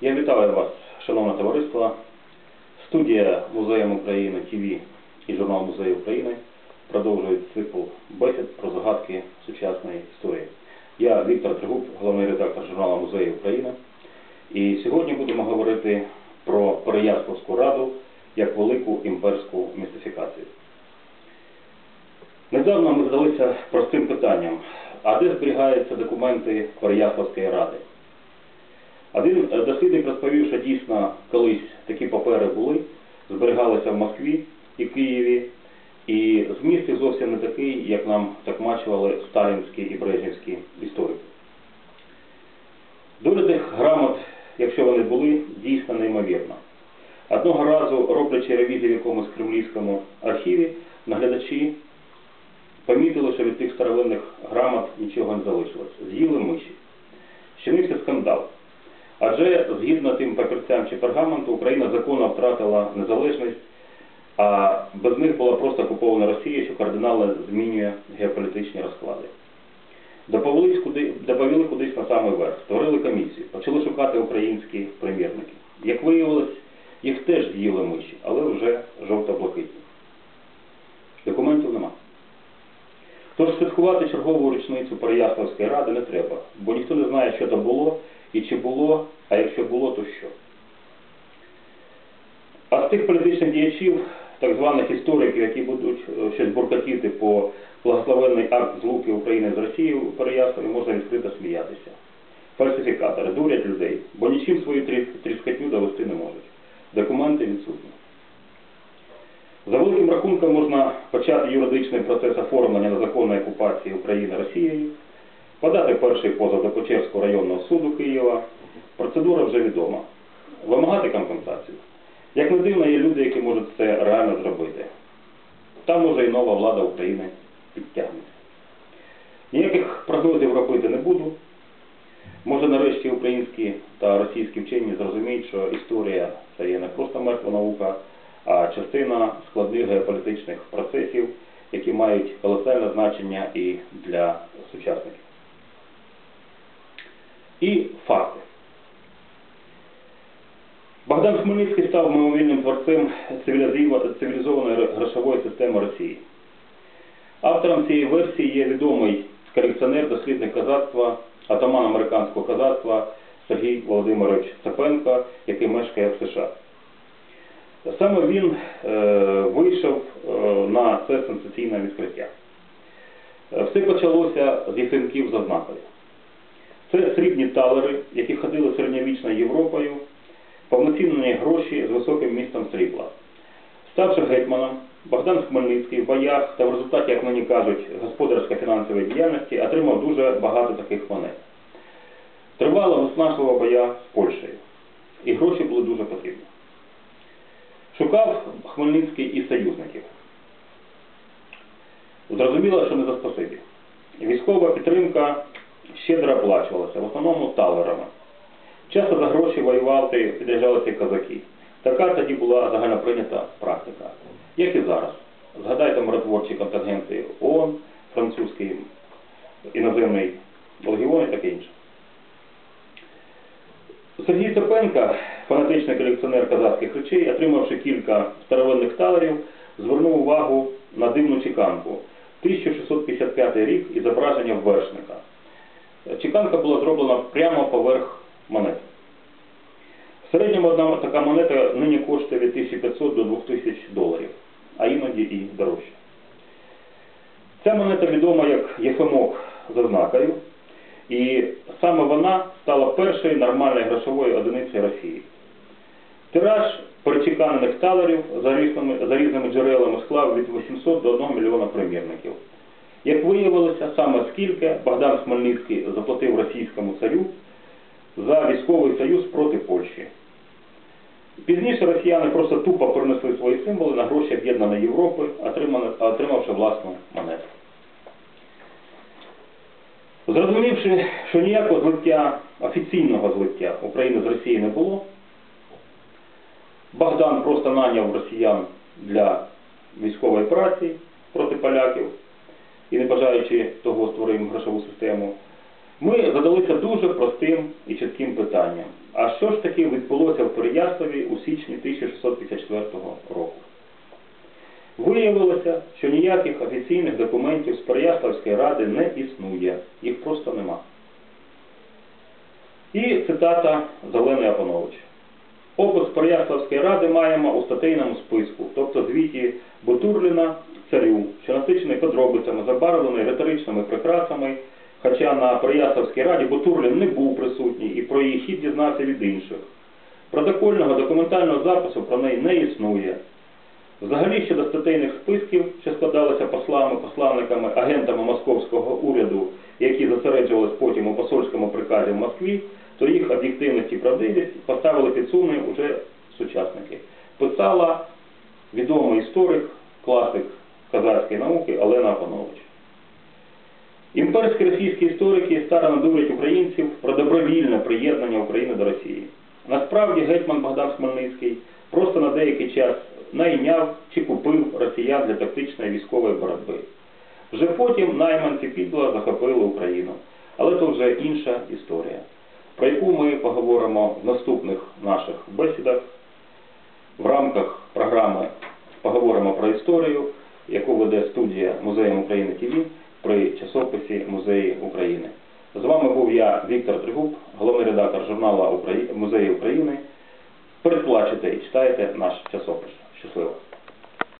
Я вітаю вас, шановне товариство. Студія Музеєм України ТВ і журнал Музею України продовжують цикл бесід про загадки сучасної історії. Я Віктор Тригуб, головний редактор журналу Музею України. І сьогодні будемо говорити про Переяславську раду як велику імперську містифікацію. Недавно ми задалися простим питанням, а де зберігаються документи Переяславської ради? Один е, дослідник розповів, що дійсно колись такі папери були, зберігалися в Москві і Києві, і зміст їх зовсім не такий, як нам так мачували сталінські і брежнівські історики. Доля тих грамот, якщо вони були, дійсно неймовірна. Одного разу, роблячи ревізію в якомусь кремлівському архіві, наглядачі помітили, що від тих старовинних грамот нічого не залишилось. З'їли миші. Щинився скандал. Адже згідно тим папірцям чи пергаменту, Україна законно втратила незалежність, а без них була просто окупована Росія, що кардинально змінює геополітичні розклади. Доповіли куди, доповіли кудись на самий верх, створили комісію, почали шукати українські примірники. Як виявилось, їх теж з'їли миші, але вже жовто-блакитні. Документів нема. Тож святкувати чергову річницю Переяславської ради не треба, бо ніхто не знає, що то було і чи було, а якщо було, то що. А з тих політичних діячів, так званих істориків, які будуть е, щось буркотіти по благословенний акт злуки України з Росією у Переяславі, можна відкрито сміятися. Фальсифікатори дурять людей, бо нічим свою тріс- тріскотню довести не можуть. Документи відсутні. Великим рахунком можна почати юридичний процес оформлення незаконної окупації України Росією, подати перший позов до Печерського районного суду Києва. Процедура вже відома. Вимагати компенсацію. Як не дивно, є люди, які можуть це реально зробити. Там може і нова влада України підтягнеться. Ніяких прогнозів робити не буду. Може нарешті українські та російські вчені зрозуміють, що історія це є не просто мертва наука, а частина складних геополітичних процесів, які мають колосальне значення і для сучасників. І факти. Богдан Хмельницький став мимовільним творцем цивілізованої грошової системи Росії. Автором цієї версії є відомий колекціонер, дослідник козацтва, атаман американського козацтва Сергій Володимирович Цепенко, який мешкає в США. Саме він е, вийшов е, на це сенсаційне відкриття. Е, Все почалося з ясенків за знакою. Це срібні талери, які ходили середньовічною Європою, повноцінні гроші з високим містом срібла. Ставши гетьманом, Богдан Хмельницький в боях та в результаті, як мені кажуть, господарсько-фінансової діяльності отримав дуже багато таких монет. Тривала виснажлива боя з Польщею, і гроші були дуже потрібні. Шукав Хмельницький і союзників. Зрозуміло, що не за спасибі. Військова підтримка щедро оплачувалася, в основному талерами. Часто за гроші воювати підряджалися козаки. Така тоді була загальноприйнята практика. Як і зараз. Згадайте миротворчі контингенти ООН, французький, іноземний легіон і таке інше. Сергій Цепенко, фанатичний колекціонер казахських речей, отримавши кілька старовинних талерів, звернув увагу на дивну чеканку. 1655 рік і зображення вершника. Чеканка була зроблена прямо поверх монети. В середньому одна така монета нині коштує від 1500 до 2000 доларів, а іноді і дорожче. Ця монета відома як Єфемок з ознакою, і саме вона стала першою нормальною грошовою одиницею Росії. Тираж перечеканених талерів за різними, за різними джерелами склав від 800 до 1 мільйона примірників. Як виявилося, саме скільки Богдан Хмельницький заплатив російському царю за військовий союз проти Польщі. Пізніше росіяни просто тупо перенесли свої символи на гроші Об'єднаної Європи, отримавши власну монету. Зрозумівши, що ніякого злиття, офіційного злиття України з Росією не було, Богдан просто наняв росіян для військової праці проти поляків і не бажаючи того створив грошову систему. Ми задалися дуже простим і чітким питанням. А що ж таки відбулося в Переяславі у січні 1654 року? Виявилося, що ніяких офіційних документів з Переяславської ради не існує. Їх просто нема. І цитата з Олени Апанович. Опис Переяславської ради маємо у статейному списку, тобто звіті Бутурліна царю, що насичений подробицями, забарвлений риторичними прикрасами, хоча на Переяславській раді Бутурлін не був присутній і про її хід дізнався від інших. Протокольного документального запису про неї не існує. Взагалі щодо статейних списків, що складалися послами, посланниками, агентами московського уряду, які зосереджувались потім у посольському приказі в Москві, то їх об'єктивність і правдивість поставили під сумнів уже сучасники. Писала відомий історик, класик казацької науки Олена Апанович. Імперські російські історики старано дурять українців про добровільне приєднання України до Росії. Насправді гетьман Богдан Хмельницький просто на деякий час найняв чи купив росіян для тактичної військової боротьби. Вже потім найманці підло захопили Україну. Але то вже інша історія, про яку ми поговоримо в наступних наших бесідах в рамках програми Поговоримо про історію, яку веде студія Музею України ТВ при часописі Музеї України. З вами був я, Віктор Тригуб, головний редактор журналу Музеї України. Передплачете і читайте наш часопис. Щасливо!